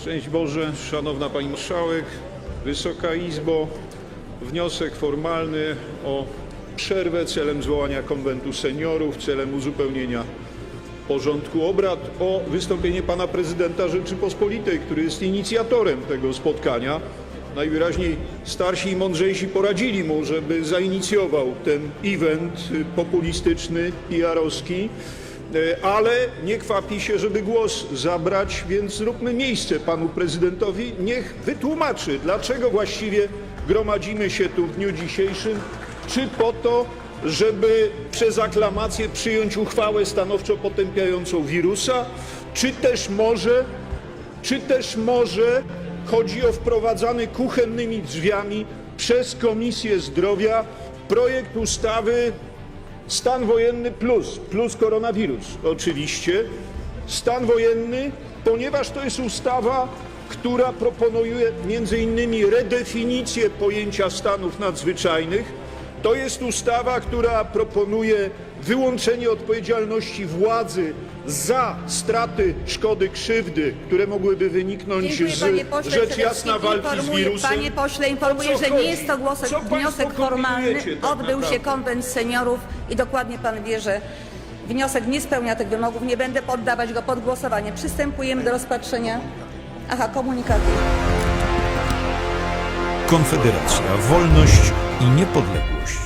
Szczęść Boże, Szanowna Pani Marszałek, Wysoka Izbo. Wniosek formalny o przerwę celem zwołania konwentu seniorów, celem uzupełnienia porządku obrad o wystąpienie pana prezydenta Rzeczypospolitej, który jest inicjatorem tego spotkania. Najwyraźniej starsi i mądrzejsi poradzili mu, żeby zainicjował ten event populistyczny, PR-owski, ale nie kwapi się, żeby głos zabrać, więc zróbmy miejsce panu prezydentowi. Niech wytłumaczy, dlaczego właściwie gromadzimy się tu w dniu dzisiejszym, czy po to, żeby przez aklamację przyjąć uchwałę stanowczo potępiającą wirusa, czy też może, czy też może chodzi o wprowadzany kuchennymi drzwiami przez Komisję Zdrowia projekt ustawy Stan wojenny plus, plus koronawirus oczywiście. Stan wojenny, ponieważ to jest ustawa, która proponuje między innymi redefinicję pojęcia stanów nadzwyczajnych. To jest ustawa, która proponuje wyłączenie odpowiedzialności władzy za straty, szkody, krzywdy, które mogłyby wyniknąć Dziękuję z pośle. rzecz jasna walki z informuję- wirusem. Panie pośle, informuję, co że chodzi? nie jest to głosek, Co państwo wniosek formalny. kombinujecie tak Odbył się konwent seniorów i dokładnie pan wie, że wniosek nie spełnia tych wymogów. Nie będę poddawać go pod głosowanie. Przystępujemy do rozpatrzenia. Aha, komunikaty. Konfederacja, wolność i niepodległość.